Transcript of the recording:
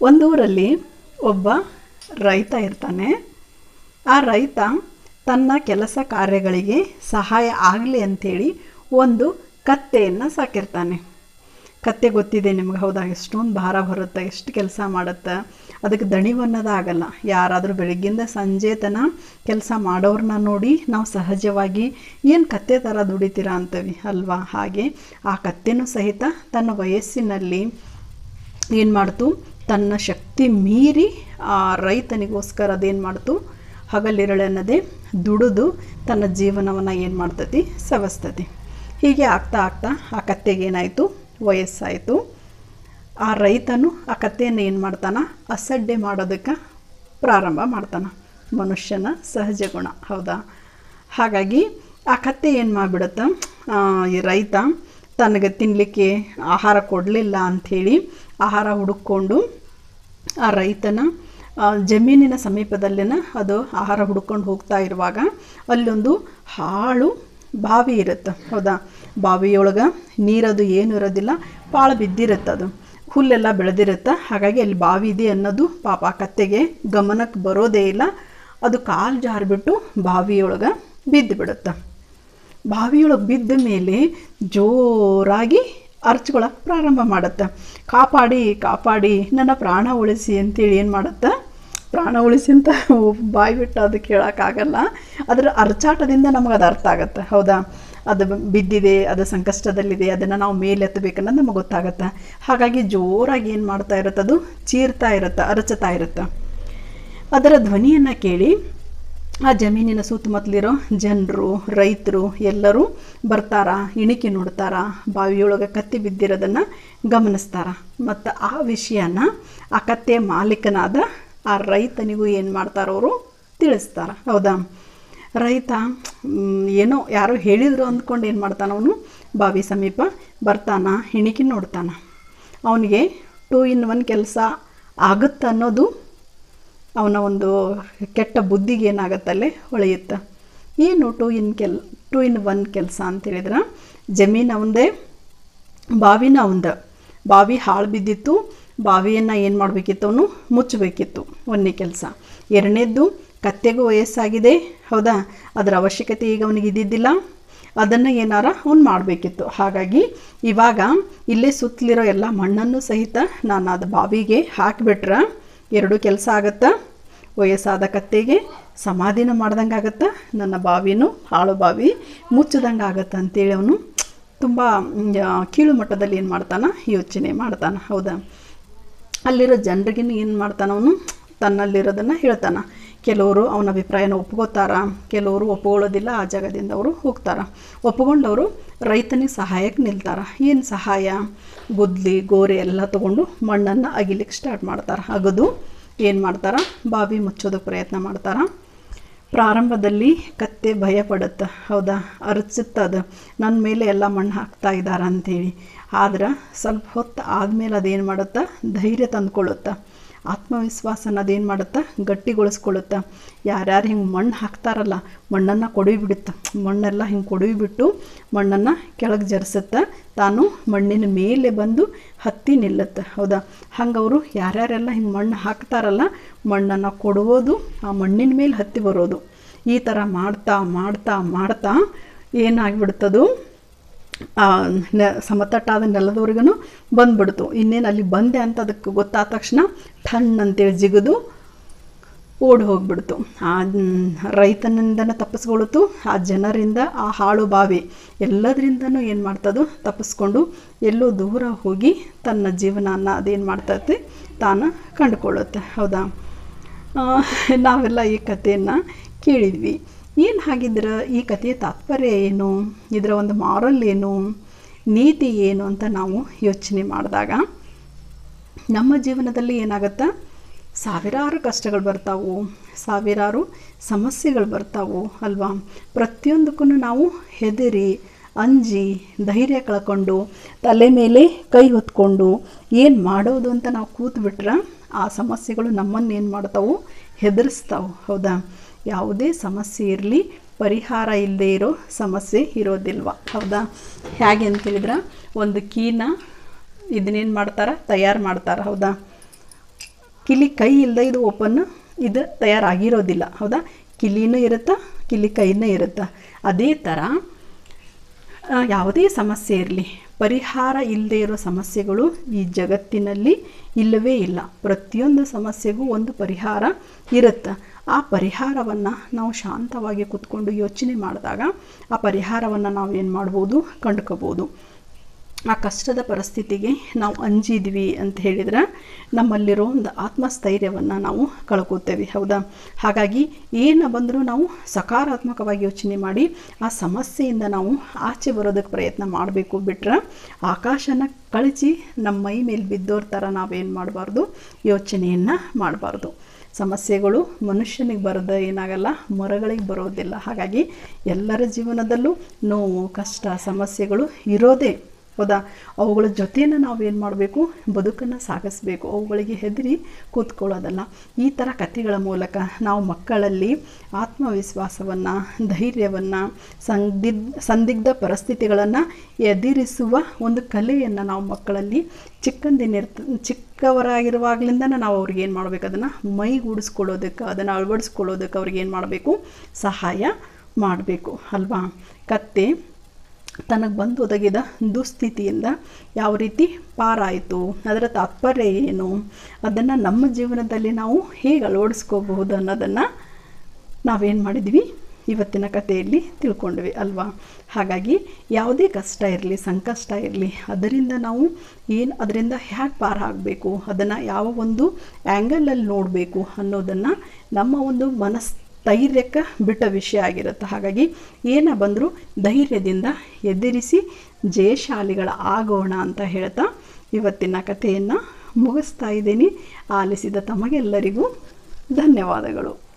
ಒಂದೂರಲ್ಲಿ ಒಬ್ಬ ರೈತ ಇರ್ತಾನೆ. ಆ ರೈತ ತನ್ನ ಕೆಲಸ ಕಾರ್ಯಗಳಿಗೆ ಸಹಾಯ ಆಗಲಿ ಅಂಥೇಳಿ ಒಂದು ಕತ್ತೆಯನ್ನು ಸಾಕಿರ್ತಾನೆ. ಕತ್ತೆ ಗೊತ್ತಿದೆ ನಿಮ್ಗೆ, ಹೌದಾ? ಎಷ್ಟೊಂದು ಭಾರ ಬರುತ್ತೆ, ಎಷ್ಟು ಕೆಲಸ ಮಾಡುತ್ತೆ. ಅದಕ್ಕೆ ದಣಿವನ್ನೋದಾಗಲ್ಲ ಯಾರಾದರೂ ಬೆಳಗ್ಗಿಂದ ಸಂಜೆ ತನ ಕೆಲಸ ಮಾಡೋರನ್ನ ನೋಡಿ ನಾವು ಸಹಜವಾಗಿ ಏನು ಕತ್ತೆ ಥರ ದುಡಿತೀರಾ ಅಂತೀವಿ ಅಲ್ವಾ? ಹಾಗೆ ಆ ಕತ್ತೆನೂ ಸಹಿತ ತನ್ನ ವಯಸ್ಸಿನಲ್ಲಿ ಏನು ಮಾಡ್ತು ತನ್ನ ಶಕ್ತಿ ಮೀರಿ ಆ ರೈತನಿಗೋಸ್ಕರ ಅದೇನು ಮಾಡ್ತು? ಹಗಲಿರಳೆನ್ನದೇ ದುಡಿದು ತನ್ನ ಜೀವನವನ್ನು ಏನು ಮಾಡ್ತತಿ? ಸವಸ್ತತಿ. ಹೀಗೆ ಆಗ್ತಾ ಆಗ್ತಾ ಆ ಕತ್ತೆಗೆ ಏನಾಯಿತು? ವಯಸ್ಸಾಯಿತು. ಆ ರೈತನು ಆ ಕತ್ತೆಯನ್ನು ಏನು ಮಾಡ್ತಾನ? ಅಸಡ್ಡೆ ಮಾಡೋದಕ್ಕೆ ಪ್ರಾರಂಭ ಮಾಡ್ತಾನ. ಮನುಷ್ಯನ ಸಹಜ ಗುಣ, ಹೌದಾ? ಹಾಗಾಗಿ ಆ ಕತ್ತೆ ಏನು ಮಾಡಿಬಿಡುತ್ತೆ? ಈ ರೈತ ತನಗೆ ತಿನ್ನಲಿಕ್ಕೆ ಆಹಾರ ಕೊಡಲಿಲ್ಲ ಅಂಥೇಳಿ ಆಹಾರ ಹುಡುಕೊಂಡು ಆ ರೈತನ ಜಮೀನಿನ ಸಮೀಪದಲ್ಲೇನ ಅದು ಆಹಾರ ಹುಡ್ಕೊಂಡು ಹೋಗ್ತಾ ಇರುವಾಗ ಅಲ್ಲೊಂದು ಹಾಳು ಬಾವಿ ಇರುತ್ತೆ. ಹೌದಾ? ಬಾವಿಯೊಳಗೆ ನೀರದು ಏನು ಇರೋದಿಲ್ಲ, ಪಾಳು ಬಿದ್ದಿರುತ್ತೆ ಅದು. ಹುಲ್ಲೆಲ್ಲ ಬೆಳೆದಿರುತ್ತೆ. ಹಾಗಾಗಿ ಅಲ್ಲಿ ಬಾವಿ ಇದೆ ಅನ್ನೋದು ಪಾಪ ಕತ್ತೆಗೆ ಗಮನಕ್ಕೆ ಬರೋದೇ ಇಲ್ಲ. ಅದು ಕಾಲು ಜಾರಿಬಿಟ್ಟು ಬಾವಿಯೊಳಗೆ ಬಿದ್ದು ಬಿಡುತ್ತೆ ಬಾವಿಯೊಳಗೆ ಬಿದ್ದ ಮೇಲೆ ಜೋರಾಗಿ ಅರ್ಚ್ಕೊಳಕ್ಕೆ ಪ್ರಾರಂಭ ಮಾಡುತ್ತೆ. ಕಾಪಾಡಿ ಕಾಪಾಡಿ, ನನ್ನ ಪ್ರಾಣ ಉಳಿಸಿ ಅಂತೇಳಿ ಏನು ಮಾಡುತ್ತೆ? ಪ್ರಾಣ ಉಳಿಸಿ ಅಂತ ಬಾಯಿ ಬಿಟ್ಟು ಅದು ಕೇಳೋಕ್ಕಾಗಲ್ಲ ಅದರ ಅರ್ಚಾಟದಿಂದ ನಮಗೆ ಅದು ಅರ್ಥ ಆಗುತ್ತೆ. ಹೌದಾ? ಅದು ಬಿದ್ದಿದೆ, ಅದು ಸಂಕಷ್ಟದಲ್ಲಿದೆ, ಅದನ್ನು ನಾವು ಮೇಲೆ ಎತ್ತಬೇಕನ್ನೋದು ನಮಗೆ ಗೊತ್ತಾಗುತ್ತೆ. ಹಾಗಾಗಿ ಜೋರಾಗಿ ಏನು ಮಾಡ್ತಾ ಇರುತ್ತೆ ಅದು? ಚೀರ್ತಾ ಇರುತ್ತೆ, ಅರಚತಾ ಇರುತ್ತೆ. ಅದರ ಧ್ವನಿಯನ್ನು ಕೇಳಿ ಆ ಜಮೀನಿನ ಸುತ್ತಮುತ್ತಲಿರೋ ಜನರು, ರೈತರು ಎಲ್ಲರೂ ಬರ್ತಾರ, ಇಣಿಕೆ ನೋಡ್ತಾರ, ಬಾವಿಯೊಳಗೆ ಕತ್ತಿ ಬಿದ್ದಿರೋದನ್ನು ಗಮನಿಸ್ತಾರ. ಮತ್ತು ಆ ವಿಷಯನ ಆ ಕತ್ತೆಯ ಮಾಲೀಕನಾದ ಆ ರೈತನಿಗೂ ಏನು ಮಾಡ್ತಾರವರು ತಿಳಿಸ್ತಾರ. ಹೌದಾ? ರೈತ ಏನೋ ಯಾರೋ ಹೇಳಿದ್ರು ಅಂದ್ಕೊಂಡು ಏನು ಮಾಡ್ತಾನ ಅವನು? ಬಾವಿ ಸಮೀಪ ಬರ್ತಾನ, ಇಣಿಕೆ ನೋಡ್ತಾನ. ಅವನಿಗೆ ಟೂ ಇನ್ ಒನ್ ಕೆಲಸ ಆಗುತ್ತೆ ಅನ್ನೋದು ಅವನ ಒಂದು ಕೆಟ್ಟ ಬುದ್ಧಿಗೆ ಏನಾಗತ್ತಲ್ಲಿ ಹೊಳೆಯುತ್ತೆ. ಏನು ಟೂ ಇನ್ ಕೆಲ್, ಟೂ ಇನ್ ಒನ್ ಕೆಲಸ ಅಂತ ಹೇಳಿದ್ರೆ. ಜಮೀನು ಅವಂದೇ, ಬಾವಿನ ಅವಂದ. ಬಾವಿ ಹಾಳು ಬಿದ್ದಿತ್ತು, ಬಾವಿಯನ್ನು ಏನು ಮಾಡಬೇಕಿತ್ತು ಅವನು? ಮುಚ್ಚಬೇಕಿತ್ತು ಒಂದನೇ ಕೆಲಸ. ಎರಡನೇದ್ದು, ಕತ್ತೆಗೂ ವಯಸ್ಸಾಗಿದೆ, ಹೌದಾ? ಅದರ ಅವಶ್ಯಕತೆ ಈಗ ಅವನಿಗೆ ಇದ್ದಿದ್ದಿಲ್ಲ. ಅದನ್ನು ಏನಾರ ಅವ್ನು ಮಾಡಬೇಕಿತ್ತು. ಹಾಗಾಗಿ ಇವಾಗ ಇಲ್ಲೇ ಸುತ್ತಲಿರೋ ಎಲ್ಲ ಮಣ್ಣನ್ನು ಸಹಿತ ನಾನು ಅದು ಬಾವಿಗೆ ಹಾಕಿಬಿಟ್ರೆ ಎರಡು ಕೆಲಸ ಆಗತ್ತೆ. ವಯಸ್ಸಾದ ಕತ್ತೆಗೆ ಸಮಾಧಿನೂ ಮಾಡ್ದಂಗೆ ಆಗತ್ತೆ. ನನ್ನ ಬಾವಿನೂ ಹಾಳು ಬಾವಿ ಮುಚ್ಚದಂಗೆ ಆಗತ್ತೆ ಅಂತೇಳಿ ಅವನು ತುಂಬ ಕೀಳು ಮಟ್ಟದಲ್ಲಿ ಏನು ಮಾಡ್ತಾನೆ? ಯೋಚನೆ ಮಾಡ್ತಾನೆ. ಹೌದಾ? ಅಲ್ಲಿರೋ ಜನರಿಗೆ ಏನು ಮಾಡ್ತಾನೆ ಅವನು? ತನ್ನಲ್ಲಿರೋದನ್ನು ಹೇಳ್ತಾನ. ಕೆಲವರು ಅವನ ಅಭಿಪ್ರಾಯನ ಒಪ್ಕೋತಾರ, ಕೆಲವರು ಒಪ್ಕೊಳ್ಳೋದಿಲ್ಲ, ಆ ಜಾಗದಿಂದ ಅವರು ಹೋಗ್ತಾರ. ಒಪ್ಕೊಂಡವರು ರೈತನಿಗೆ ಸಹಾಯಕ್ಕೆ ನಿಲ್ತಾರ. ಏನು ಸಹಾಯ? ಗುದ್ಲಿ, ಗೋರೆ ಎಲ್ಲ ತೊಗೊಂಡು ಮಣ್ಣನ್ನು ಅಗಿಲಿಕ್ಕೆ ಸ್ಟಾರ್ಟ್ ಮಾಡ್ತಾರೆ. ಅಗದು, ಏನು ಮಾಡ್ತಾರ? ಬಾವಿ ಮುಚ್ಚೋದಕ್ಕೆ ಪ್ರಯತ್ನ ಮಾಡ್ತಾರ. ಪ್ರಾರಂಭದಲ್ಲಿ ಕತ್ತೆ ಭಯ ಪಡುತ್ತೆ. ಹೌದಾ? ಅರಚುತ್ತದ ನನ್ನ ಮೇಲೆ ಎಲ್ಲ ಮಣ್ಣು ಹಾಕ್ತಾ ಇದ್ದಾರೆ ಅಂಥೇಳಿ ಆದ್ರೆ ಸ್ವಲ್ಪ ಹೊತ್ತು ಆದಮೇಲೆ ಅದೇನು ಮಾಡುತ್ತೆ? ಧೈರ್ಯ ತಂದ್ಕೊಳ್ಳುತ್ತೆ. ಆತ್ಮವಿಶ್ವಾಸನ ಏನು ಮಾಡುತ್ತೆ? ಗಟ್ಟಿಗೊಳಿಸ್ಕೊಳ್ಳುತ್ತೆ? ಯಾರ್ಯಾರು ಹಿಂಗೆ ಮಣ್ಣು ಹಾಕ್ತಾರಲ್ಲ, ಮಣ್ಣನ್ನು ಕೊಡವಿ ಬಿಡುತ್ತೆ ಮಣ್ಣೆಲ್ಲ ಹಿಂಗೆ ಕೊಡವಿ ಬಿಟ್ಟು ಮಣ್ಣನ್ನು ಕೆಳಗೆ ಜರಿಸುತ್ತೆ, ತಾನು ಮಣ್ಣಿನ ಮೇಲೆ ಬಂದು ಹತ್ತಿ ನಿಲ್ಲುತ್ತೆ? ಹೌದಾ? ಹಂಗೆ ಅವರು ಯಾರ್ಯಾರೆಲ್ಲ ಹಿಂಗೆ ಮಣ್ಣು ಹಾಕ್ತಾರಲ್ಲ, ಮಣ್ಣನ್ನು ಕೊಡುವುದು, ಆ ಮಣ್ಣಿನ ಮೇಲೆ ಹತ್ತಿ ಬರೋದು. ಈ ಥರ ಮಾಡ್ತಾ ಮಾಡ್ತಾ ಮಾಡ್ತಾ ಏನಾಗ್ಬಿಡ್ತದು ನೆ, ಸಮತಟ್ಟಾದ ನೆಲದವರೆಗೂ ಬಂದುಬಿಡ್ತು. ಇನ್ನೇನು ಅಲ್ಲಿ ಬಂದೆ ಅಂತ ಅದಕ್ಕೆ ಗೊತ್ತಾದ ತಕ್ಷಣ ಠಣ್ ಅಂತೇಳಿ ಜಿಗಿದು ಓಡಿ ಹೋಗ್ಬಿಡ್ತು. ಆ ರೈತನಿಂದನೇ ತಪ್ಪಿಸ್ಕೊಳ್ತು, ಆ ಜನರಿಂದ ಆ ಹಾಳು ಬಾವಿ ಎಲ್ಲದರಿಂದನೂ ಏನು ಮಾಡ್ತದೋ? ತಪ್ಪಿಸ್ಕೊಂಡು ಎಲ್ಲೋ ದೂರ ಹೋಗಿ ತನ್ನ ಜೀವನನ ಅದೇನು ಮಾಡ್ತೈತೆ? ತಾನು ಕಂಡುಕೊಳ್ಳುತ್ತೆ. ಹೌದಾ? ನಾವೆಲ್ಲ ಈ ಕಥೆಯನ್ನು ಕೇಳಿದ್ವಿ. ಏನು ಹಾಗಿದ್ರೆ ಈ ಕಥೆಯ ತಾತ್ಪರ್ಯ ಏನು? ಇದರ ಒಂದು ಮಾರಲ್ ಏನು? ನೀತಿ ಏನು ಅಂತ ನಾವು ಯೋಚನೆ ಮಾಡಿದಾಗ ನಮ್ಮ ಜೀವನದಲ್ಲಿ ಏನಾಗುತ್ತೆ? ಸಾವಿರಾರು ಕಷ್ಟಗಳು ಬರ್ತಾವು, ಸಾವಿರಾರು ಸಮಸ್ಯೆಗಳು ಬರ್ತಾವು ಅಲ್ವಾ? ಪ್ರತಿಯೊಂದಕ್ಕೂ ನಾವು ಹೆದರಿ, ಅಂಜಿ, ಧೈರ್ಯ ಕಳ್ಕೊಂಡು, ತಲೆ ಮೇಲೆ ಕೈ ಹೊತ್ಕೊಂಡು ಏನು ಮಾಡೋದು ಅಂತ ನಾವು ಕೂತ್ಬಿಟ್ರೆ ಆ ಸಮಸ್ಯೆಗಳು ನಮ್ಮನ್ನು ಏನು ಮಾಡ್ತಾವು? ಹೆದರಿಸ್ತಾವು, ಹೌದಾ? ಯಾವುದೇ ಸಮಸ್ಯೆ ಇರಲಿ, ಪರಿಹಾರ ಇಲ್ಲದೆ ಇರೋ ಸಮಸ್ಯೆ ಇರೋದಿಲ್ವ? ಹೌದಾ? ಹೇಗೆ ಅಂತ ಹೇಳಿದ್ರೆ, ಒಂದು ಕೀನ ಇದನ್ನೇನು ಮಾಡ್ತಾರೆ? ತಯಾರು ಮಾಡ್ತಾರೆ, ಹೌದಾ? ಕಿಲಿ ಕೈ ಇಲ್ಲದೆ ಇದು ಓಪನ್, ಇದು ತಯಾರಾಗಿರೋದಿಲ್ಲ, ಹೌದಾ? ಕಿಲಿನೂ ಇರುತ್ತಾ, ಕಿಲಿ ಕೈನೂ ಇರುತ್ತಾ? ಅದೇ ಥರ ಯಾವುದೇ ಸಮಸ್ಯೆ ಇರಲಿ, ಪರಿಹಾರ ಇಲ್ಲದೆ ಇರೋ ಸಮಸ್ಯೆಗಳು ಈ ಜಗತ್ತಿನಲ್ಲಿ ಇಲ್ಲವೇ ಇಲ್ಲ. ಪ್ರತಿಯೊಂದು ಸಮಸ್ಯೆಗೂ ಒಂದು ಪರಿಹಾರ ಇರುತ್ತೆ? ಆ ಪರಿಹಾರವನ್ನು ನಾವು ಶಾಂತವಾಗಿ ಕೂತ್ಕೊಂಡು ಯೋಚನೆ ಮಾಡಿದಾಗ ಆ ಪರಿಹಾರವನ್ನು ನಾವು ಏನು ಮಾಡ್ಬೋದು? ಕಂಡ್ಕೋಬೋದು. ಆ ಕಷ್ಟದ ಪರಿಸ್ಥಿತಿಗೆ ನಾವು ಅಂಜಿದ್ವಿ ಅಂತ ಹೇಳಿದ್ರೆ ನಮ್ಮಲ್ಲಿರೋ ಒಂದು ಆತ್ಮಸ್ಥೈರ್ಯವನ್ನು ನಾವು ಕಳ್ಕೊತೇವೆ, ಹೌದಾ? ಹಾಗಾಗಿ ಏನು ಬಂದರೂ ನಾವು ಸಕಾರಾತ್ಮಕವಾಗಿ ಯೋಚನೆ ಮಾಡಿ ಆ ಸಮಸ್ಯೆಯಿಂದ ನಾವು ಆಚೆ ಬರೋದಕ್ಕೆ ಪ್ರಯತ್ನ ಮಾಡಬೇಕು. ಬಿಟ್ರೆ ಆಕಾಶನ ಕಳಚಿ ನಮ್ಮ ಮೈ ಮೇಲೆ ಬಿದ್ದೋರ ಥರ ನಾವೇನು ಮಾಡಬಾರ್ದು? ಯೋಚನೆಯನ್ನು ಮಾಡಬಾರ್ದು. ಸಮಸ್ಯೆಗಳು ಮನುಷ್ಯನಿಗೆ ಬರೋದು ಏನಾಗಲ್ಲ, ಮರಗಳಿಗೆ ಬರೋದಿಲ್ಲ. ಹಾಗಾಗಿ ಎಲ್ಲರ ಜೀವನದಲ್ಲೂ ನೋವು, ಕಷ್ಟ, ಸಮಸ್ಯೆಗಳು ಇರೋದೇ ಹೌದಾ. ಅವುಗಳ ನಾವು ಏನು ಮಾಡಬೇಕು? ಬದುಕನ್ನು ಸಾಗಿಸ್ಬೇಕು. ಅವುಗಳಿಗೆ ಹೆದರಿ ಕೂತ್ಕೊಳ್ಳೋದಲ್ಲ. ಈ ಥರ ಕಥೆಗಳ ಮೂಲಕ ನಾವು ಮಕ್ಕಳಲ್ಲಿ ಆತ್ಮವಿಶ್ವಾಸವನ್ನು, ಧೈರ್ಯವನ್ನು, ಸಂದಿಗ್, ಸಂದಿಗ್ಧ ಪರಿಸ್ಥಿತಿಗಳನ್ನು ಎದುರಿಸುವ ಒಂದು ಕಲೆಯನ್ನು ನಾವು ಮಕ್ಕಳಲ್ಲಿ ಚಿಕ್ಕಂದಿನಿರ್ತ ಚಿಕ್ಕವರಾಗಿರುವಾಗಲಿಂದ ನಾವು ಅವ್ರಿಗೆ ಏನು ಮಾಡಬೇಕು? ಅದನ್ನು ಮೈಗೂಡಿಸ್ಕೊಳ್ಳೋದಕ್ಕೆ, ಅದನ್ನು ಅಳವಡಿಸ್ಕೊಳ್ಳೋದಕ್ಕೆ ಅವ್ರಿಗೆ ಏನು ಮಾಡಬೇಕು? ಸಹಾಯ ಮಾಡಬೇಕು. ಅಲ್ವಾ? ಕತ್ತೆ ತನಗೆ ಬಂದು ಒದಗಿದ ದುಸ್ಥಿತಿಯಿಂದ ಯಾವ ರೀತಿ ಪಾರಾಯಿತು, ಅದರ ತಾತ್ಪರ್ಯ ಏನು, ಅದನ್ನು ನಮ್ಮ ಜೀವನದಲ್ಲಿ ನಾವು ಹೇಗೆ ಅಳವಡಿಸ್ಕೋಬಹುದು ಅನ್ನೋದನ್ನು ನಾವೇನು ಮಾಡಿದ್ವಿ ಇವತ್ತಿನ ಕಥೆಯಲ್ಲಿ ತಿಳ್ಕೊಂಡ್ವಿ ಅಲ್ವಾ? ಹಾಗಾಗಿ ಯಾವುದೇ ಕಷ್ಟ ಇರಲಿ, ಸಂಕಷ್ಟ ಇರಲಿ, ಅದರಿಂದ ನಾವು ಏನು ಅದರಿಂದ ಹ್ಯಾಕ್ ಪಾರ ಆಗಬೇಕು ಅದನ್ನು ಯಾವ ಒಂದು ಆ್ಯಂಗಲಲ್ಲಿ ನೋಡಬೇಕು ಅನ್ನೋದನ್ನು ನಮ್ಮ ಒಂದು ಮನಸ್ ಧೈರ್ಯಕ್ಕೆ ಬಿಟ್ಟ ವಿಷಯ ಆಗಿರುತ್ತೆ. ಹಾಗಾಗಿ ಏನ ಬಂದರೂ ಧೈರ್ಯದಿಂದ ಎದುರಿಸಿ ಜಯಶಾಲಿಗಳ ಆಗೋಣ ಅಂತ ಹೇಳ್ತಾ ಇವತ್ತಿನ ಕಥೆಯನ್ನು ಮುಗಿಸ್ತಾ ಇದ್ದೀನಿ. ಆಲಿಸಿದ ತಮಗೆಲ್ಲರಿಗೂ ಧನ್ಯವಾದಗಳು.